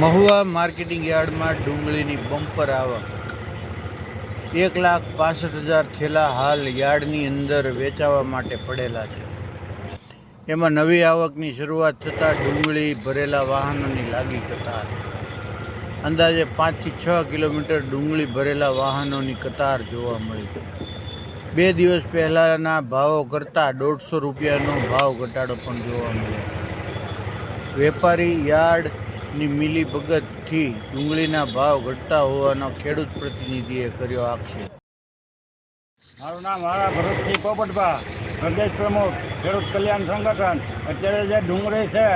Mahuva marketing યાર્ડમાં ડુંગળીની bumper આવક. એક લાખ પાસઠ હજાર થેલા હાલ યાર્ડની અંદર વેચાવા માટે પડેલા છે. એમાં નવી આવકની શરૂઆત થતાં ડુંગળી, ભરેલા વાહનોની લાગી કતાર. અંદાજે પાંચથી છ કિલોમીટર ડુંગળી, ભરેલા વાહનોની કતાર જોવા મળી. બે દિવસ પહેલાંના ભાવો કરતાં દોઢસો રૂપિયાનો ભાવ ઘટાડો પણ જોવા મળ્યો. વેપારી યાર્ડની મિલી ભગતથી ડુંગળીના ભાવ ઘટતા હોવાનો ખેડૂત પ્રતિનિધિએ કર્યો આક્ષેપ. મારું નામ મારા ભરતસિંહ પોપટભા, પ્રદેશ પ્રમુખ, ખેડૂત કલ્યાણ સંગઠન. અત્યારે જે ડુંગળી છે,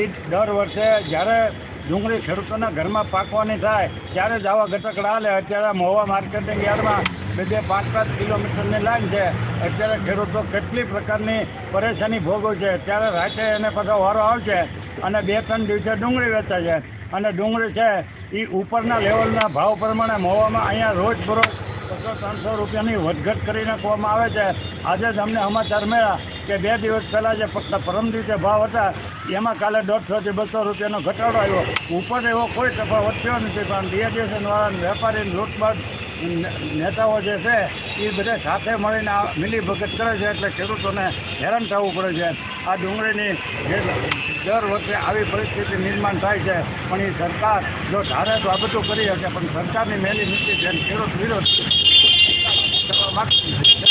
એ દર વર્ષે જ્યારે ડુંગળી ખેડૂતોના ઘરમાં પાકવાની થાય, ત્યારે જ આવા ઘટકડા હાલે અત્યારે મહુવા માર્કેટિંગ યાર્ડમાં બે બે પાંચ પાંચ કિલોમીટરની લાઈન છે. અત્યારે ખેડૂતો કેટલી પ્રકારની પરેશાની ભોગવે છે. ત્યારે રાતે એને પાછો વારો આવશે. અને બે, ત્રણ દિવસે ડુંગળી વેચાય છે. અને ડુંગળી છે એ ઉપરના લેવલના ભાવ પ્રમાણે મોવામાં અહીંયા રોજ બરોજ બસો ત્રણસો રૂપિયાની વધઘટ કરી નાખવામાં આવે છે. આજે જ અમને સમાચાર મળ્યા કે બે દિવસ પહેલાં જે પરમ દિવસે ભાવ હતા, એમાં કાલે દોઢસોથી બસો રૂપિયાનો ઘટાડો આવ્યો. ઉપર એવો કોઈ તફાવત થયો નથી, પણ ડીએડીએસનવાળા વેપારી લૂંટબાટ નેતાઓ જે છે એ બધા સાથે મળીને મિલીભગત કરે છે, એટલે ખેડૂતોને હેરાન થવું પડે છે. આ ડુંગળીની દર વખતે આવી પરિસ્થિતિ નિર્માણ થાય છે, પણ એ સરકાર જો ધારે તો આ બધું કરી શકે, પણ સરકારની મેલી નીતિ અને ખેડૂત વિરોધ કરવા માગતી